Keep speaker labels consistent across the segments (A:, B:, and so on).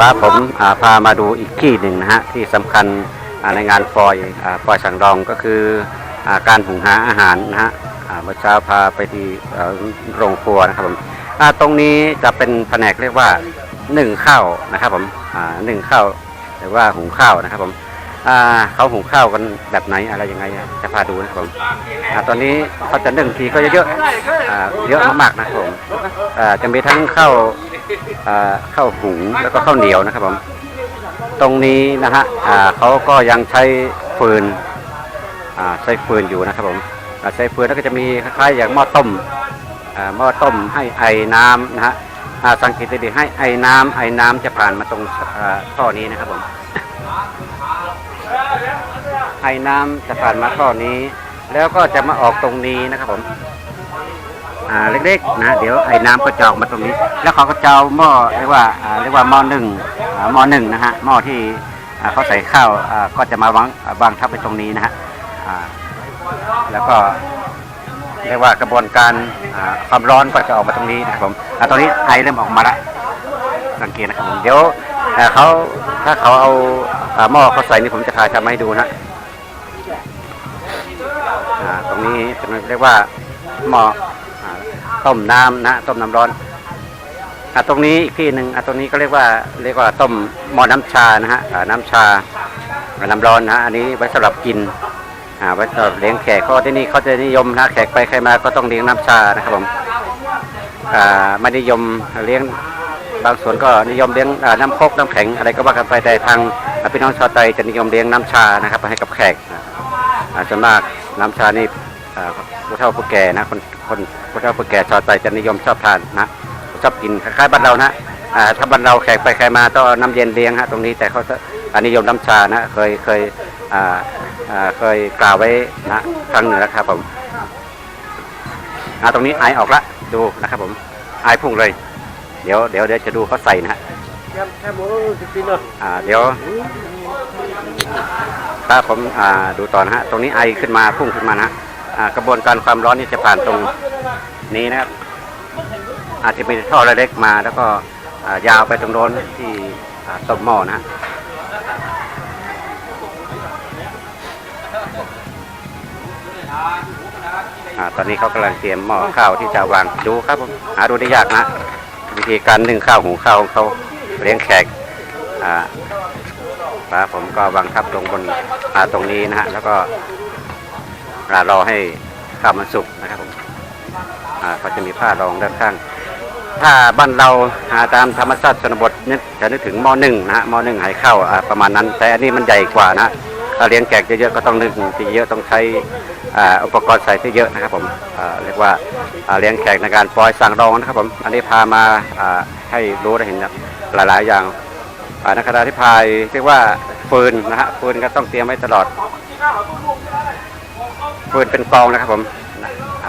A: ครับผมาพามาดูอีกที่หนึ่งนะฮะที่สำคัญในงานฟอยฟอยสังรองก็คืออาการหุงหาอาหารนะฮะเมื่อเช้าพาไปที่โรงครัวนะครับผมตรงนี้จะเป็นแผนกเรียกว่าหนึ่งข้าวนะครับผมหนึ่งข้าวหรือว่าหุงข้าวนะครับผมเขาหุงข้าวกันแบบไหนอะไรยังไงจะพาดูนะครับผมอตอนนี้เขาจะนึ่งทีก็เยอะเยอะมากๆนะครับผมจะมีทั้งข้าว ข้าวหุงแล้วก็ข้าวเหนียวนะครับผมตรงนี้นะฮะเขาก็ยังใช้ฟืนอ่าใช้ฟืนอยู่นะครับผมใช้ฟืนแล้วก็จะมีคล้ายๆอย่างหม้อต้มหม้อต้มให้ไอน้ำนะฮะสังเกตดีๆให้ไอน้ำไอน้ำจะผ่านมาตรงท่อนี้นะครับผมไอน้ำจะผ่านมาท่อนี้ แล้วก็จะมาออกตรงนี้นะครับผม อ่าเล็กๆนะเดี๋ยวไอ้น้ำก็จะออกมาตรงนี้ แล้วเขาก็จะเอาหม้อเรียกว่าอ่าเรียกว่าหม้อหนึ่งอ่าหม้อหนึ่งนะฮะหม้อที่อ่าเขาใส่ข้าวอ่าก็จะมาวางวางทับไปตรงนี้นะฮะอ่าแล้วก็เรียกว่ากระบวนการอ่าความร้อนก็จะออกมาตรงนี้นะครับผมอ่าตอนนี้ไอเริ่มออกมาล้วสังเกตนะครับผมเดี๋ยวอ่าเขาถ้าเขาเอาอ่าหม้อเขาใส่นี่ผมจะถ่ายทำให้ดูนะอ่าตรงนี้เป็นเรียกว่าหม้อ ต้มน้ำนะต้มน้ำร้อนอะตรงนี้อีกที่หนึ่งอะตรงนี้ก็เรียกว่าเรียกว่าต้มหม้อน้ำชานะฮะน้ำชาน้ำร้อนนะฮะอันนี้ไว้สำหรับกินอ่าไว้สำหรับเลี้ยงแขกก็ที่นี่เขาจะนิยมนะแขกไปใครมาก็ต้องเลี้ยงน้ำชานะครับผมอ่าไม่นิยมเลี้ยงบางส่วนก็นิยมเลี้ยงน้ำโคกน้ำแข็งอะไรก็ว่ากันไปแต่ทางอ่าพี่น้องชาวไตจะนิยมเลี้ยงน้ำชานะครับให้กับแขกอ่าส่วนมากน้ำชานี่อ่า ผู้เฒ่าผู้แก่นะคนคนผู้เฒ่าผู้แก่ชาวไตจะนิยมชอบทานนะชอบกินคล้ายๆบ้านเรานะอ่าถ้าบ้านเราแขกไปใครมาต้องเอาน้ำเย็นเลี้ยงฮะตรงนี้แต่เขาจะอ่านิยมน้ำชานะเคยเคยอ่าอ่าเคยกล่าวไว้นะครั้งหนึ่งแล้วครับผมอ่าตรงนี้ไอออกละดูนะครับผมไอพุ่งเลย เดี๋ยวเดี๋ยวเดี๋ยวจะดูเขาใส่นะฮะ
B: แค่หมูสิบปีเนาะ
A: อ่าเดี๋ยวถ้าผมอ่าดูต่อนะฮะ ตรงนี้ไอขึ้นมาพุ่งขึ้นมานะ กระบวนการความร้อนนี่จะผ่านตรงนี้นะครับ อาจจะมีท่อเล็กๆมา แล้วก็ยาวไปตรงโน้นที่ต้มหม้อนะอตอนนี้เขากำลังเตรียมหม้อข้าวที่จะวางดูครับผมหาดูได้ยากนะ วิธีการนึ่งข้าวหุงข้าวของเขาเลี้ยงแขกครับผมก็วางทับลงบนตรงนี้นะฮะแล้วก็ รอให้ข้าวมันสุกนะครับผมอ่าก็จะมีผ้ารองด้านข้าง ถ้าบ้านเราอ่าตามธรรมชาติชนบทนึกจะนึกถึงหม้อหนึ่งนะฮะหม้อหนึ่งให้ข้าวประมาณนั้น แต่อันนี้มันใหญ่กว่านะถ้าเลี้ยงแขกเยอะๆก็ต้องนึ่งเยอะต้องใช้อุปกรณ์ใส่ที่เยอะนะครับผมเรียกว่าเลี้ยงแขกในการปล่อยสั่งรองนะครับผมอันนี้พามาให้รู้ได้เห็นหลายๆ อย่างอ่าในขณะที่พายเรียกว่าฟืนนะฮะฟืนก็ต้องเตรียมไว้ตลอด ฟืนเป็นกองนะครับผม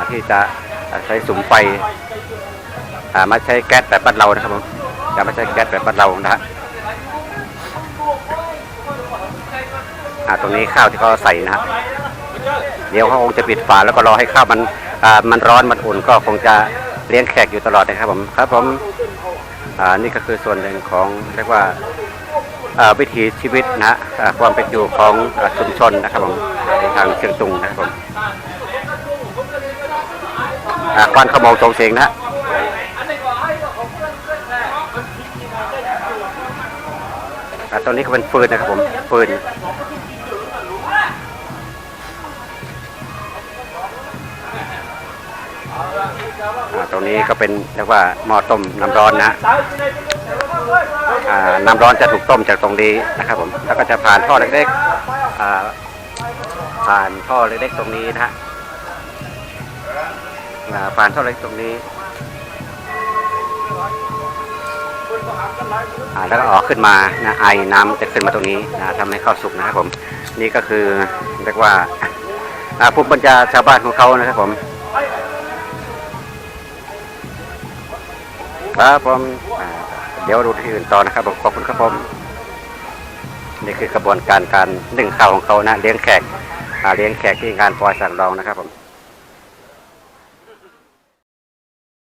A: ที่จะใช้สุมไฟอ่าไม่ใช้แก๊สแบบบ้านเรานะครับผมจะไม่ใช้แก๊สแบบบ้านเรานะฮะตรงนี้ข้าวที่เขาใส่นะฮะเดี๋ยวเขาคงจะปิดฝาแล้วก็รอให้ข้าวมันมันร้อนมันอุ่นก็คงจะเลี้ยงแขกอยู่ตลอดนะครับผมครับผมอ่านี่ก็คือส่วนหนึ่งของเรียกว่า วิถีชีวิตนะฮะความเป็นอยู่ของชุมชนนะครับผมทางเชียงตุงนะครับผมอ่าควันขโมงทรงเสียงนะตอนนี้ก็เป็นฟืนนะครับผมฟืนตรงนี้ก็เป็นเรียกว่าหม้อต้มน้ำร้อนนะ น้ำร้อนจะถูกต้มจากตรงนี้นะครับผมแล้วก็จะผ่านท่อเล็กๆผ่านท่อเล็กๆตรงนี้นะฮะผ่านท่อเล็กตรงนี้แล้วก็ออกขึ้นมานะไอน้ำจะขึ้นมาตรงนี้นะทำให้ข้าวสุกนะครับผม นี่ก็คือเรียกว่าอ่าภูมิปัญญาชาวบ้านของเขานะครับผมครับผม เดี๋ยวดูที่อื่นต่อนะครับผมขอบคุณครับผมนี่คือกระบวนการการนึ่งข้าวของเขานะเลี้ยงแขกอาเลี้ยงแขกที่งานปล่อยสั่งรองนะครับผม